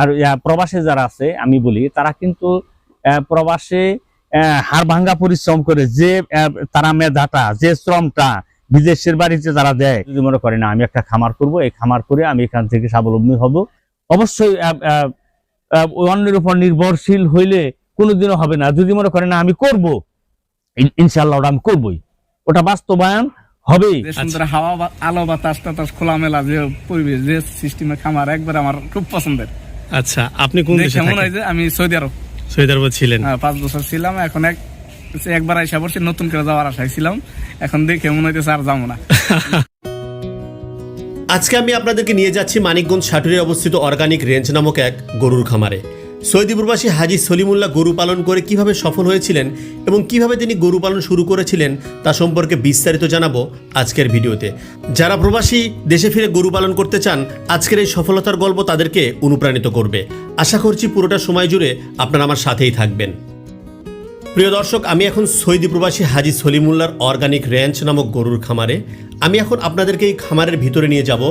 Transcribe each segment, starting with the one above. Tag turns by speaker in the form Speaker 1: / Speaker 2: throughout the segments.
Speaker 1: আর প্রবাসে যারা আছে, আমি বলি, তারা কিন্তু প্রবাসে হাড় ভাঙ্গা পরিশ্রম করে যে তারা মেধাটা, যে শ্রমটা বিদেশের বাড়িতে যারা দেয়, যদি মনে করে, না, আমি একটা খামার করব এই খামার করে আমি এখান থেকে স্বাবলম্বী হব। অবশ্যই অন্যের উপর নির্ভরশীল হইলে কোনোদিনও হবে না। যদি মনে করে, না, আমি করব ইনশাল্লাহ ওটা আমি করবই। ওটা বাস্তবায়ন হবেই।
Speaker 2: হাওয়া আলো বাতাস টাতাস খোলামেলা যে পরিবেশ, যে সিস্টেমে খামার, একবার আমার খুব পছন্দের।
Speaker 3: আচ্ছা আপনি কোন দেশে
Speaker 2: দেখে হয় আমি সৌদি আরব।
Speaker 3: সৌদি আরবে ছিলেন।
Speaker 2: হ্যাঁ, পাঁচ বছর ছিলাম এখন এক একবার আইসা পড়ছি নতুন করে যাওয়ার আশায় ছিলাম। এখন দেখে মনে হইতেছে আর যাব না।
Speaker 4: আজকে আমি আপনাদেরকে নিয়ে যাচ্ছি মানিকগঞ্জ সাটুরে অবস্থিত অর্গানিক রেঞ্জ নামক এক গরুর খামারে। সৌদি প্রবাসী হাজি সলিমুল্লাহ গরু পালন করে কীভাবে সফল হয়েছিলেন এবং কীভাবে তিনি গরু পালন শুরু করেছিলেন তা সম্পর্কে বিস্তারিত জানাব আজকের ভিডিওতে। যারা প্রবাসী দেশে ফিরে গরু পালন করতে চান, আজকের এই সফলতার গল্প তাদেরকে অনুপ্রাণিত করবে। আশা করছি পুরোটা সময় জুড়ে আপনারা আমার সাথেই থাকবেন। প্রিয় দর্শক, আমি এখন সৌদি প্রবাসী হাজি সলিমুল্লার অর্গানিক র্যাঞ্চ নামক গরুর খামারে। আমি এখন আপনাদেরকে এই খামারের ভিতরে নিয়ে যাব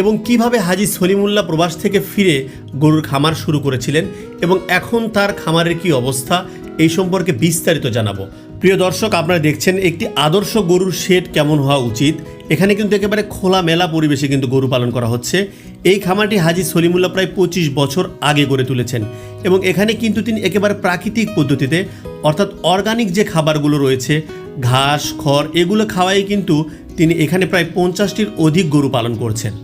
Speaker 4: এবং কীভাবে হাজি সলিমুল্লাহ প্রবাস থেকে ফিরে গরুর খামার শুরু করেছিলেন এবং এখন তার খামারের কি অবস্থা, এই সম্পর্কে বিস্তারিত জানাব। প্রিয় দর্শক, আপনারা দেখছেন একটি আদর্শ গরুর শেড কেমন হওয়া উচিত। এখানে কিন্তু একেবারে খোলা মেলা পরিবেশে কিন্তু গরু পালন করা হচ্ছে। এই খামারটি হাজি সলিমুল্লাহ প্রায় পঁচিশ বছর আগে গড়ে তুলেছেন এবং এখানে কিন্তু তিনি একেবারে প্রাকৃতিক পদ্ধতিতে, অর্থাৎ অর্গানিক যে খাবারগুলো রয়েছে, ঘাস, খড়, এগুলো খাওয়াই কিন্তু তিনি এখানে প্রায় পঞ্চাশটির অধিক গরু পালন করছেন।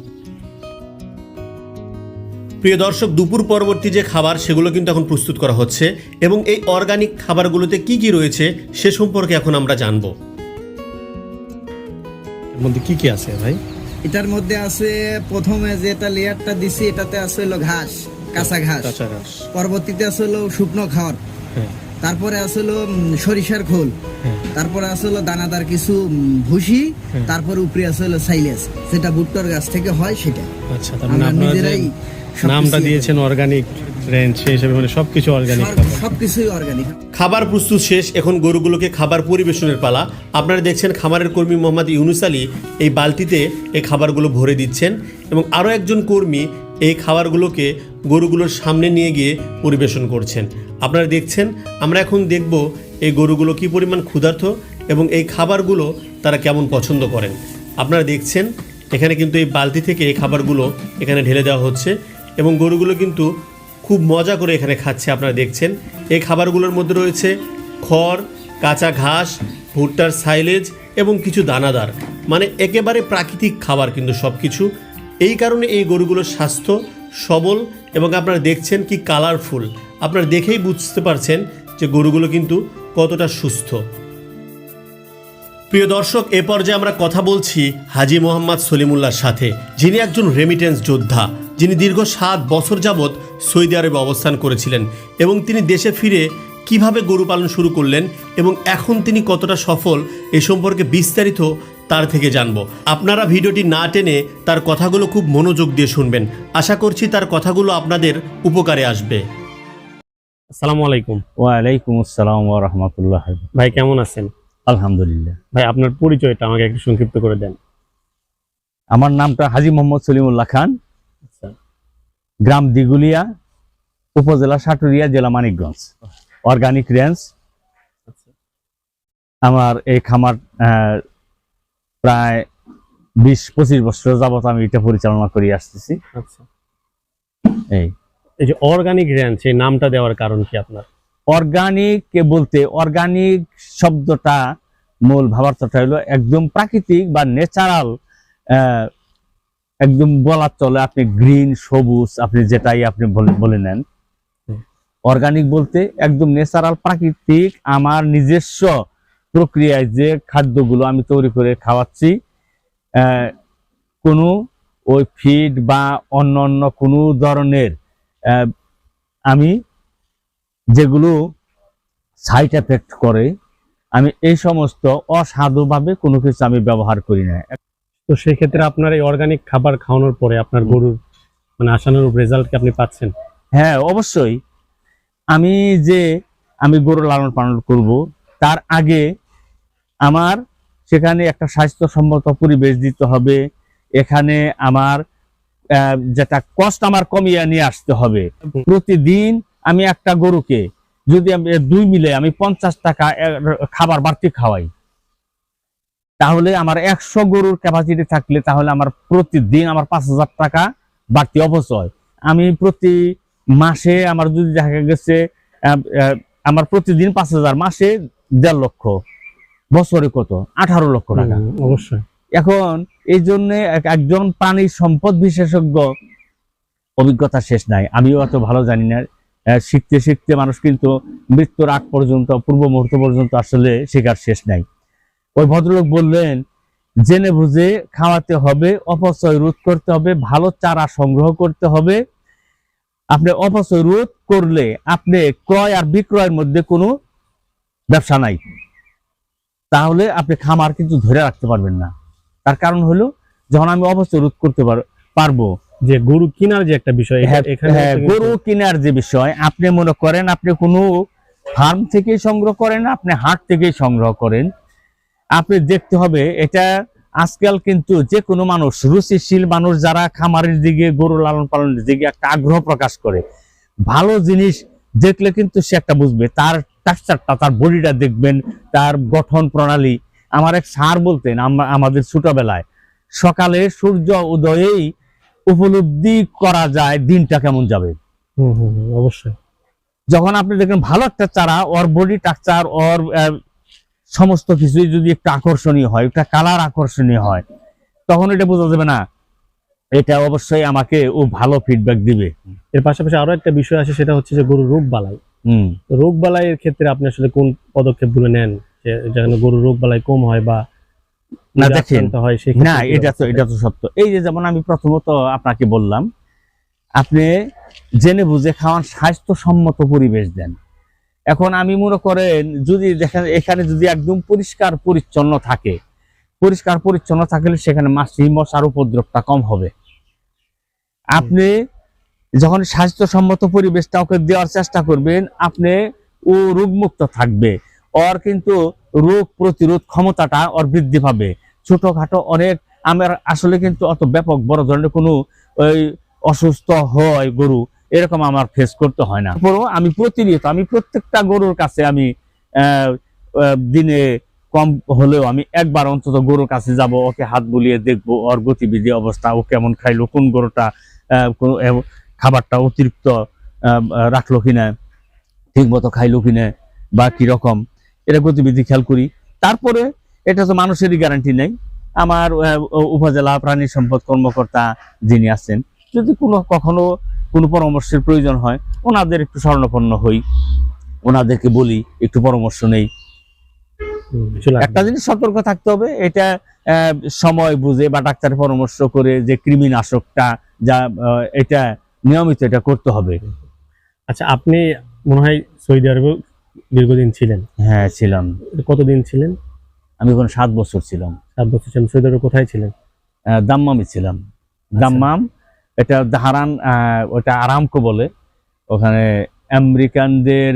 Speaker 4: প্রিয় দর্শক দুপুর পরবর্তী যে খাবার সেগুলো কিন্তু এখন প্রস্তুত করা হচ্ছে এবং এই অর্গানিক খাবারগুলোতে কি কি রয়েছে সে সম্পর্কে এখন আমরা জানব।
Speaker 3: এর মধ্যে কি কি আছে ভাই?
Speaker 5: এটার মধ্যে আছে প্রথমে যেটা লেয়ারটা দিছি এটাতে আছে হলো ঘাস কাঁচা ঘাস।
Speaker 3: কাঁচা ঘাস।
Speaker 5: পরবর্তীতে আছে হলো শুকনো খাওয়ার।
Speaker 3: হ্যাঁ।
Speaker 5: তারপরে আছে হলো সরিষার খোল।
Speaker 3: হ্যাঁ।
Speaker 5: তারপরে আছে হলো দানাদার কিছু ভুসি। তারপরে উপরে আছে হলো সাইলেস যেটা ভুট্টার গাছ থেকে হয় সেটা।
Speaker 3: আচ্ছা তার মানে
Speaker 5: আমরা
Speaker 3: আপনারা
Speaker 5: নিজেরাই
Speaker 3: নামটা দিয়েছেন অর্গানিক রেঞ্জ সেই হিসেবে মানে সবকিছু অর্গানিক
Speaker 5: সব- সবকিছুই অর্গানিক
Speaker 4: খাবার প্রস্তুত শেষ এখন গরুগুলোকে খাবার পরিবেশনের পালা। আপনারা দেখছেন খামারের কর্মী মোহাম্মদ ইউনুস আলী এই বালতিতে এই খাবারগুলো ভরে দিচ্ছেন এবং আরও একজন কর্মী এই খাবারগুলোকে গরুগুলোর সামনে নিয়ে গিয়ে পরিবেশন করছেন। আপনারা দেখছেন আমরা এখন দেখব এই গরুগুলো কি পরিমাণ ক্ষুধার্ত এবং এই খাবারগুলো তারা কেমন পছন্দ করেন। আপনারা দেখছেন এখানে কিন্তু এই বালতি থেকে এই খাবারগুলো এখানে ঢেলে দেওয়া হচ্ছে। এবং গরুগুলো কিন্তু খুব মজা করে এখানে খাচ্ছে, আপনারা দেখছেন। এই খাবারগুলোর মধ্যে রয়েছে খড়, কাঁচা ঘাস, ভুট্টার সাইলেজ এবং কিছু দানাদার। মানে একেবারে প্রাকৃতিক খাবার কিন্তু সব কিছু এই কারণে এই গরুগুলোর স্বাস্থ্য সবল এবং আপনারা দেখছেন কি কালারফুল আপনারা দেখেই বুঝতে পারছেন যে গরুগুলো কিন্তু কতটা সুস্থ। প্রিয় দর্শক, এ পর্যায়ে আমরা কথা বলছি হাজি মোহাম্মদ সলিমুল্লাহর সাথে, যিনি একজন রেমিটেন্স যোদ্ধা। যিনি দীর্ঘ সাত বছর যাবৎ সৌদি আরবে অবস্থান করেছিলেন এবং তিনি দেশে ফিরে কীভাবে গরু পালন শুরু করলেন এবং এখন তিনি কতটা সফল এ সম্পর্কে বিস্তারিত তার থেকে জানব। আপনারা ভিডিওটি না টেনে তার কথাগুলো খুব মনোযোগ দিয়ে শুনবেন। আশা করছি তার কথাগুলো আপনাদের উপকারে আসবে।
Speaker 3: আসসালামু আলাইকুম।
Speaker 1: ওয়ালাইকুম আসসালাম ওয়া রাহমাতুল্লাহ।
Speaker 3: ভাই কেমন আছেন?
Speaker 1: আলহামদুলিল্লাহ।
Speaker 3: ভাই আপনার পরিচয়টা আমাকে একটু সংক্ষিপ্ত করে দেন।
Speaker 1: আমার নামটা হাজি মোহাম্মদ সলিমুল্লাহ খান। গ্রাম দিগুলিয়া উপজেলা সাটুরিয়া জেলা মানিকগঞ্জ। অর্গানিক রেঞ্জ আমার এই খামার প্রায় বিশ পঁচিশ বছর যাবত আমি এটা পরিচালনা করে আসতেছি।
Speaker 3: আচ্ছা।
Speaker 1: এই।
Speaker 3: এই যে অর্গানিক রেঞ্জ এই নামটা দেওয়ার কারণ কি আপনার?
Speaker 1: অর্গানিক বলতে অর্গানিক শব্দটা মূল ভাবার্থটা হলো একদম প্রাকৃতিক বা ন্যাচারাল একদম বলার চলে আপনি গ্রিন সবুজ আপনি যেটাই আপনি বলে- নেন। অর্গানিক বলতে একদম ন্যাচারাল প্রাকৃতিক আমার নিজস্ব প্রক্রিয়ায় যে খাদ্যগুলো আমি তৈরি করে খাওয়াচ্ছি কোনো ওই ফিড বা অন্য অন্য কোনো ধরনের আমি যেগুলো সাইড এফেক্ট করে আমি এই সমস্ত অসাধুভাবে কোনো কিছু আমি ব্যবহার করি না।
Speaker 3: তো সেক্ষেত্রে আপনার এই অর্গানিক খাবার খাওয়ানোর পরে আপনার গরুর মানে আসানোর রেজাল্ট কি আপনি পাচ্ছেন?
Speaker 1: হ্যাঁ অবশ্যই। আমি যে আমি গরু লালন পালন করব তার আগে আমার সেখানে একটা স্বাস্থ্যসম্মত পরিবেশ দিতে হবে। এখানে আমার যেটা কষ্ট আমার কমিয়ে নিয়ে আসতে হবে। প্রতিদিন আমি একটা গরুকে যদি আমি দুই মিলে আমি পঞ্চাশ টাকা খাবার বাড়তি খাওয়াই। তাহলে আমার একশো গরুর ক্যাপাসিটি থাকলে তাহলে আমার প্রতিদিন আমার পাঁচ হাজার টাকা বাড়তি অপচয়। আমি প্রতি মাসে আমার যদি দেখা গেছে আমার প্রতিদিন পাঁচ হাজার মাসে দেড় লক্ষ বছরে কত? আঠারো লক্ষ টাকা।
Speaker 3: অবশ্যই।
Speaker 1: এখন এই জন্য একজন প্রাণী সম্পদ বিশেষজ্ঞ অভিজ্ঞতা শেষ নাই। আমিও অত ভালো জানি না। শিখতে শিখতে মানুষ কিন্তু মৃত্যুর আগ পর্যন্ত পূর্ব মুহূর্ত পর্যন্ত আসলে শেখার শেষ নাই। ওই ভদ্রলোক বললেন জেনে বুঝে খাওয়াতে হবে অপচয় রোধ করতে হবে ভালো চারা সংগ্রহ করতে হবে। আপনি অপচয় রোধ করলে আপনি ক্রয় আর বিক্রয়ের মধ্যে কোনো ব্যবসা নাই। তাহলে আপনি খামার কিন্তু ধরে রাখতে পারবেন না। তার কারণ হলো যখন আমি অবস্থা রোধ করতে পার- পারব
Speaker 3: যে গরু কেনার যে একটা বিষয়
Speaker 1: হ্যাঁ, হ্যাঁ, গরু কেনার যে বিষয় আপনি মনে করেন আপনি কোনো ফার্ম থেকে সংগ্রহ করেন আপনি হাট থেকে সংগ্রহ করেন। আপনি দেখতে হবে এটা আজকাল কিন্তু যে কোনো মানুষ রুচিশীল মানুষ যারা খামারের দিকে গরু লালন পালনের দিকে একটা আগ্রহ প্রকাশ করে। ভালো জিনিস দেখলে কিন্তু সে একটা বুঝবে তার টেক্সচারটা তার বডিটা দেখবেন তার গঠন প্রণালী। আমার এক সার বলতেন আমরা আমাদের ছোটবেলায় সকালে সূর্য উদয়েই উপলব্ধি করা যায় দিনটা কেমন যাবে।
Speaker 3: হুম, হুম, হুম, অবশ্যই।
Speaker 1: যখন আপনি দেখবেন ভালো একটা চারা ওর বডি টাকচার ওর সমস্ত কিছুই যদি একটু আকর্ষণীয় হয় একটা কালার আকর্ষণীয় হয় তখন এটা বোঝা যাবে না এটা অবশ্যই আমাকে ও ভালো ফিডব্যাক দিবে।
Speaker 3: এর পাশাপাশি আরও একটা বিষয় আছে সেটা হচ্ছে যে গরুর রোগ বালাই রোগ বালাইয়ের ক্ষেত্রে আপনি আসলে কোন পদক্ষেপগুলো নেন? যে যেন গরুর রোগ বালাই কম হয় বা
Speaker 1: না দেখেন না এটা তো এটা তো সত্য। এই যে যেমন আমি প্রথমত আপনাকে বললাম আপনি জেনে বুঝে খাওয়ান স্বাস্থ্যসম্মত পরিবেশ দেন। এখন আমি মনে করেন, যদি দেখেন এখানে যদি একদম পরিষ্কার পরিচ্ছন্ন থাকে, পরিষ্কার পরিচ্ছন্ন থাকলে সেখানে মাছি মশার উপদ্রবটা কম হবে। আপনি যখন স্বাস্থ্যসম্মত পরিবেশটা ওকে দেওয়ার চেষ্টা করবেন, আপনি ও রোগমুক্ত থাকবে। ওর কিন্তু রোগ প্রতিরোধ ক্ষমতাটা ওর বৃদ্ধি পাবে। ছোটখাটো অনেক আমার আসলে কিন্তু অত ব্যাপক বড় ধরনের কোনো ওই অসুস্থ হয় গরু। এরকম আমার ফেস করতে হয় না। তারপরও আমি প্রতিনিয়ত, আমি প্রত্যেকটা গরুর কাছে আমি দিনে কম হলেও আমি একবার অন্তত গরুর কাছে যাব, ওকে হাত বুলিয়ে দেখব, ওর গতিবিধি অবস্থা, ও কেমন খাইলো, কোন গরুটা খাবারটা অতিরিক্ত রাখল কিনা, ঠিক মতো খাইলো কিনা, বা কীরকম এটা গতিবিধি খেয়াল করি। তারপরে এটা তো মানুষেরই গ্যারান্টি নেই। আমার উপজেলা প্রাণী সম্পদ কর্মকর্তা যিনি আছেন, যদি কোনো কখনো কোনো পরামর্শের প্রয়োজন হয় ওনাদের একটু স্বর্ণপন্ন হই। ওনাদেরকে বলি একটু পরামর্শ নেই। একটা জিনিস সতর্ক থাকতে হবে এটা সময় বুঝে বা ডাক্তারের পরামর্শ করে যে কৃমিনাশকটা যা এটা নিয়মিত এটা করতে হবে।
Speaker 3: আচ্ছা আপনি মনে হয় সৌদি আরবে দীর্ঘদিন ছিলেন।
Speaker 1: হ্যাঁ ছিলাম।
Speaker 3: কতদিন ছিলেন?
Speaker 1: আমি এখন সাত বছর ছিলাম।
Speaker 3: সাত বছর ছিলেন। সৌদি আরবে কোথায় ছিলেন?
Speaker 1: দাম্মামে ছিলাম। দাম্মাম এটা ধারান ওটা আরামকো বলে। ওখানে আমেরিকানদের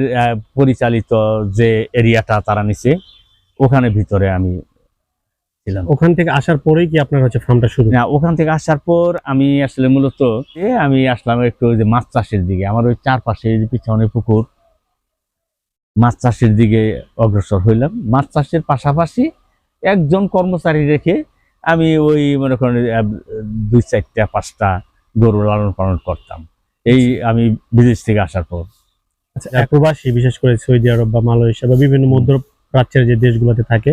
Speaker 1: পরিচালিত যে এরিয়াটা তারা নিছে ওখানে ভিতরে আমি ছিলাম।
Speaker 3: ওখান থেকে আসার পরেই কি আপনার হচ্ছে ফার্মটা শুরু?
Speaker 1: না ওখান থেকে আসার পর আমি আসলে মূলত এ আমি আসলাম একটু ওই যে মাছ চাষের দিকে। আমার ওই চারপাশে পিছনে পুকুর মাছ চাষের দিকে অগ্রসর হইলাম। মাছ চাষের পাশাপাশি একজন কর্মচারী রেখে আমি ওই মনে করেন দুই চারটা পাঁচটা গরু লালন পালন করতাম। এই আমি বিদেশ থেকে আসার পর।
Speaker 3: আচ্ছা প্রবাসী বিশেষ করে সৌদি আরব বা মালয়েশিয়া বা বিভিন্ন মধ্যপ্রাচ্যের যে দেশগুলোতে থাকে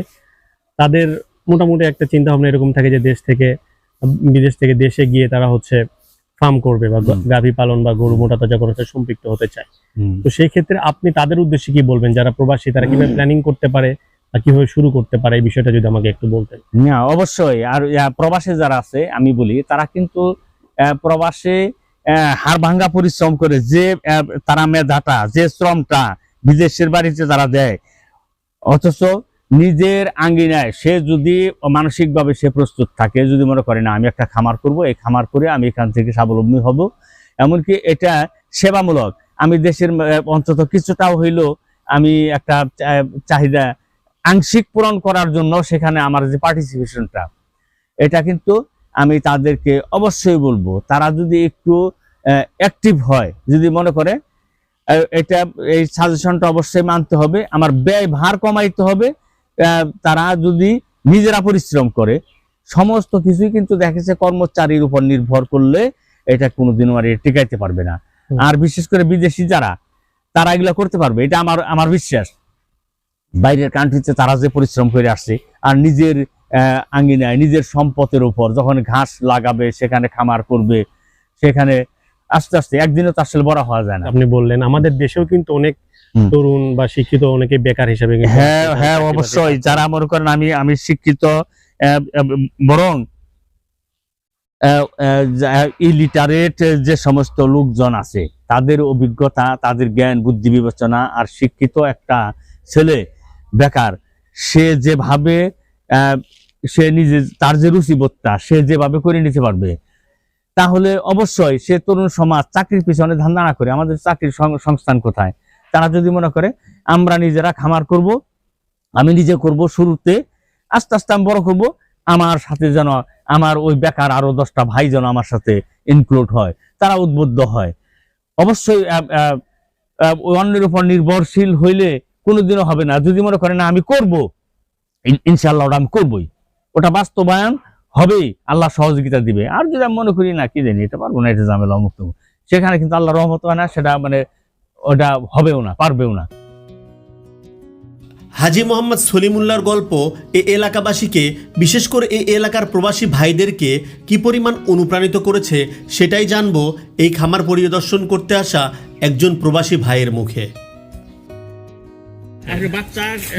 Speaker 3: তাদের মোটামুটি একটা চিন্তা ভাবনা এরকম থাকে যে দেশ থেকে বিদেশ থেকে দেশে গিয়ে তারা হচ্ছে ফার্ম করবে বা। গাভী পালন বা গরু মোটা তাজা করার সাথে সম্পৃক্ত হতে চায়। তো সেই ক্ষেত্রে আপনি তাদের উদ্দেশ্যে কি বলবেন? যারা প্রবাসী তারা কীভাবে প্ল্যানিং করতে পারে বা কীভাবে শুরু করতে পারে? এই বিষয়টা যদি আমাকে একটু বলতেন।
Speaker 1: না অবশ্যই। আর প্রবাসে যারা আছে আমি বলি তারা কিন্তু প্রবাসে হাড় ভাঙ্গা পরিশ্রম করে যে তারা মেধাটা, যে শ্রমটা বিদেশের বাড়িতে তারা দেয়, অথচ নিজের আঙ্গিনায় সে যদি মানসিকভাবে সে প্রস্তুত থাকে, যদি মনে করে, না, আমি একটা খামার করব, এই খামার করে আমি এখান থেকে স্বাবলম্বী হব। এমনকি এটা সেবামূলক, আমি দেশের অন্তত কিছুটাও হইলেও আমি একটা চাহিদা আংশিক পূরণ করার জন্য সেখানে আমার যে পার্টিসিপেশনটা এটা কিন্তু আমি তাদেরকে অবশ্যই বলব তারা যদি একটু অ্যাক্টিভ হয় যদি মনে করে এটা এই সাজেশনটা অবশ্যই মানতে হবে আমার ব্যয় ভার কমাইতে হবে তারা যদি নিজেরা পরিশ্রম করে সমস্ত কিছুই কিন্তু দেখেছে কর্মচারীর উপর নির্ভর করলে এটা কোনোদিনও আর টিকাইতে পারবে না। আর বিশেষ করে বিদেশি যারা তারা এগুলো করতে পারবে এটা আমার আমার বিশ্বাস। বাইরের কান্ট্রিতে তারা যে পরিশ্রম করে আসছে আর নিজের আঙ্গিনায় নিজের সম্পদের উপর যখন ঘাস লাগাবে সেখানে খামার করবে সেখানে আস্তে আস্তে একদিনে তো আসলে বড় হওয়া যায় না।
Speaker 3: আপনি বললেন আমাদের দেশেও কিন্তু অনেক তরুণ বা শিক্ষিত অনেকে বেকার হিসেবে
Speaker 1: হ্যাঁ হ্যাঁ অবশ্যই। যারা মনে করেন আমি আমি শিক্ষিত বরং ইলিটারেট যে সমস্ত লোকজন আছে তাদের অভিজ্ঞতা তাদের জ্ঞান বুদ্ধি বিবেচনা আর শিক্ষিত একটা ছেলে বেকার সে যেভাবে সে নিজে তার যে রুচিবোধটা, সে যেভাবে করে নিতে পারবে, তাহলে অবশ্যই সে তরুণ সমাজ চাকরির পিছনে ধান্দা না করে, আমাদের চাকরির সংস্থান কোথায়? তারা যদি মনে করে, আমরা নিজেরা খামার করব, আমি নিজে করব শুরুতে, আস্তে আস্তে আমি বড় করব, আমার সাথে যেন, আমার ওই বেকার আরও দশটা ভাই যেন আমার সাথে ইনক্লুড হয়। তারা উদ্বুদ্ধ হয়। অবশ্যই অন্যের উপর নির্ভরশীল হইলে কোনোদিনও হবে না। যদি মনে করে, না, আমি করব ইন- ইনশাআল্লাহ ওটা আমি করবই। ওটা বাস্তবায়ন হবেই, আল্লাহ সহযোগিতা দিবে। আর যদি আমি মনে করি, না, কি জানি, এটা পারব না, এটা ঝামেলা মুক্ত সেখানে কিন্তু আল্লাহ রহমত হয় না, সেটা মানে ওটা হবেও না, পারবেও না।
Speaker 4: হাজি মোহাম্মদ সলিমুল্লাহর গল্প এ এলাকাবাসীকে, বিশেষ করে এই এলাকার প্রবাসী ভাইদেরকে কি পরিমাণ অনুপ্রাণিত করেছে, সেটাই জানব এই খামার পরিদর্শন করতে আসা একজন প্রবাসী ভাইয়ের মুখে।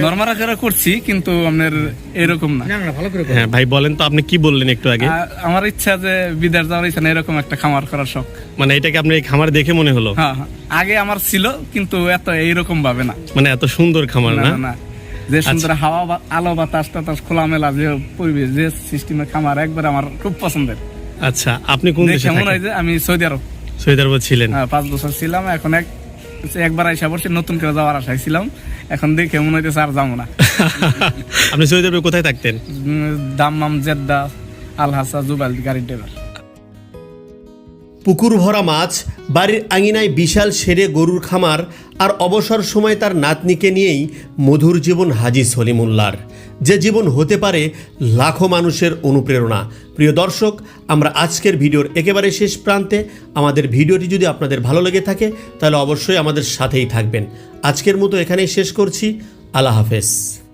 Speaker 2: নর্মাল আকারে করছি কিন্তু আপনার এরকম না।
Speaker 3: হ্যাঁ ভাই বলেন তো আপনি কি বললেন একটু আগে?
Speaker 2: আমার ইচ্ছা যে বিদেশ যাওয়ার ইচ্ছা এরকম একটা খামার করার শখ।
Speaker 3: মানে এটাকে আপনি খামার দেখে মনে হলো?
Speaker 2: হ্যাঁ হ্যাঁ। আগে আমার ছিল কিন্তু এত এইরকম ভাবে না।
Speaker 3: মানে এত সুন্দর খামার
Speaker 2: না যে সুন্দর হাওয়া বা- আলো বাতাস টাতাস খোলামেলা যে পরিবেশ যে সিস্টেমে খামার একবার আমার খুব পছন্দের।
Speaker 3: আচ্ছা আপনি কোন দেশে
Speaker 2: মনে হয় যে আমি সৌদি আরব।
Speaker 3: সৈয়দ আরব ছিলেন।
Speaker 2: হ্যাঁ, পাঁচ বছর ছিলাম এখন এক একবার আইসা বসে নতুন করে যাওয়ার আশায় ছিলাম। এখন দেখে মনে হইতেছে আর যাব না।
Speaker 3: আপনি সৈয়দ আরবে কোথায় থাকতেন?
Speaker 2: দাম্মাম জেদ্দা আলহাসা জুবাল গাড়ির ড্রাইভার
Speaker 4: পুকুর ভরা মাছ বাড়ির আঙিনায় বিশাল সেরে গরুর খামার আর অবসর সময় তার নাতনিকে নিয়েই মধুর জীবন হাজি সলিমুল্লার যে জীবন হতে পারে লাখো মানুষের অনুপ্রেরণা। প্রিয় দর্শক, আমরা আজকের ভিডিওর একেবারে শেষ প্রান্তে আমাদের ভিডিওটি যদি আপনাদের ভালো লেগে থাকে, তাহলে অবশ্যই আমাদের সাথেই থাকবেন। আজকের মতো এখানেই শেষ করছি। আল্লাহ হাফেজ।